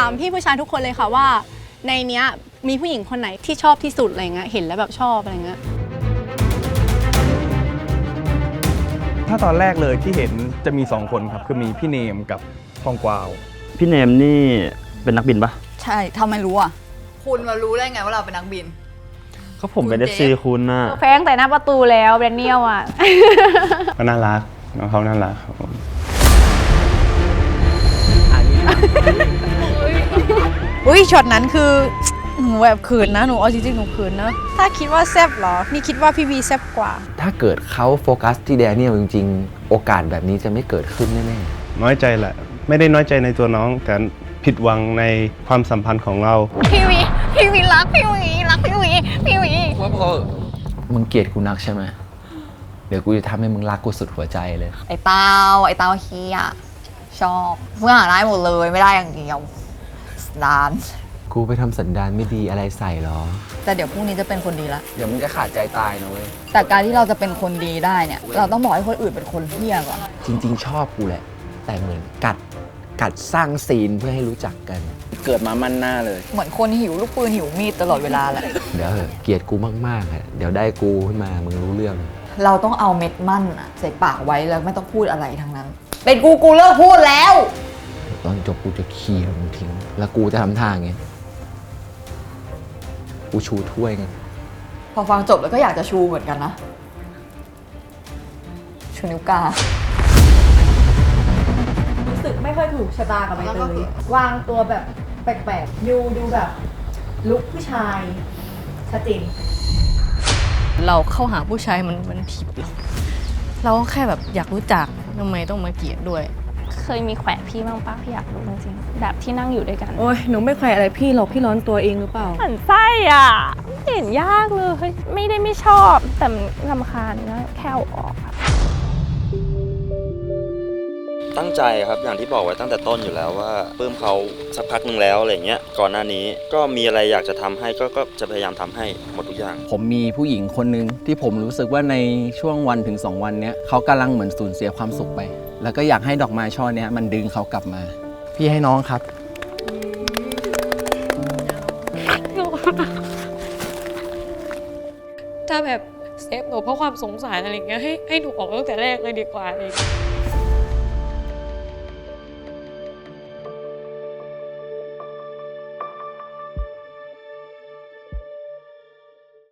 ามพี่ผู้ชายทุกคนเลยค่ะว่า ในเนี้ยมีผู้หญิงคนไหนที่ชอบที่สุดอะไรเงี้ยเห็นแล้วแบบชอบอะไรเงี้ยถ้าตอนแรกเลยที่เห็นจะมี 2 คนครับ คือมีพี่เนมกับทองกวาว พี่เนมนี่เป็นนักบินปะใช่ทำไมรู้อะ คุณมารู้ได้ไงว่าเราเป็นนักบิน ก็ผมเป็นคุณเอเจฟซีคุณน่ะแพงแต่หน้าประตูแล้วแดเนียลอะ ก็น่ารักน้องเขาน่ารักครับผม อุ้ยช็อตนั้นคือหนูแบบเขินนะหนูเอาจริงๆหนูเขินนะถ้าคิดว่าแซบเหรอ นี่คิดว่าพี่วีแซบกว่า ถ้าเกิดเขาโฟกัสที่แดเนียลจริง ๆ โอกาสแบบนี้จะไม่เกิดขึ้นแน่น้อยใจแหละ ไม่ได้น้อยใจในตัวน้อง แต่ผิดหวังในความสัมพันธ์ของเรา พี่วีพี่วีรักพี่วีรักพี่วีพี่วีๆว่าพอมึงเกลียดกูนักใช่ไหมเดี๋ยวกูจะทำให้มึงรักกูสุดหัวใจเลย ไอ้เต้าไอ้เต้าเฮียชอบเพื่อนหาได้หมดเลยไม่ได้อย่างเดียว ดาน กูไปทำสันดานไม่ดีอะไรใส่หรอ แต่เดี๋ยวพรุ่งนี้จะเป็นคนดีละ เดี๋ยวมึงจะขาดใจตายนะเว้ย แต่การที่เราจะเป็นคนดีได้เนี่ย เราต้องบอกให้คนอื่นเป็นคนเฮี้ยก่อน จริง ๆ ชอบกูแหละ แต่เหมือนกัดกัดสร้างซีนเพื่อให้รู้จักกัน เกิดมามั่นหน้าเลย เหมือนคนหิวลูกปืนหิวมีดตลอดเวลาแหละ เดี๋ยวเหอะเกลียดกูมากๆอะเดี๋ยวได้กูขึ้นมามึงรู้เรื่อง เราต้องเอาเม็ดมั่นอะใส่ปากไว้แล้วไม่ต้องพูดอะไรทั้งนั้น เป็นกูกูเลิกพูดแล้ว ตอนจบกูจะเคลียร์มึงทิ้ง แล้วกูจะทำท่าอย่างเงี้ยกูชูถ้วยไงพอฟังจบแล้วก็อยากจะชูเหมือนกันนะ ชูนิ้วกลางรู้สึกไม่ค่อยถูกชะตากับใบเตยวางตัวแบบแปลกๆดูดูแบบ ลุกผู้ชายชัดเจนเราเข้าหาผู้ชายมันมันผิดหรอเราก็แค่แบบอยากรู้จักทำไมต้องมาเกลียดด้วย เคยมีแขวะพี่บ้างปะพี่อยากรู้จริงๆแบบที่นั่งอยู่ด้วยกันโอ้ยหนูไม่แขวะอะไรพี่หรอกพี่ร้อนตัวเองหรือเปล่าหมันไส้อะไม่เห็นยากเลย ไม่ได้ไม่ชอบแต่มันลำคาญก็แค่เอาออกอะ ตั้งใจครับอย่างที่บอกไว้ตั้งแต่ต้นอยู่แล้วว่าปลื้มเขาสักพักหนึ่งแล้วอะไรเงี้ยก่อนหน้านี้ก็มีอะไรอยากจะทำให้ก็ก็จะพยายามทำให้หมดทุกอย่าง ผมมีผู้หญิงคนหนึ่งที่ผมรู้สึกว่าในช่วงวันถึง 2 วันเนี้ยเขากำลังเหมือนสูญเสียความสุขไป แล้วก็อยากให้ดอกไม้ช่อเนี้ยมันดึงเขากลับมา พี่ให้น้องครับถ้าแบบเซฟหนูเพราะความสงสารอะไรเงี้ยให้ให้หนูออกตั้งแต่แรกเลยดีกว่าอะไรเงี้ย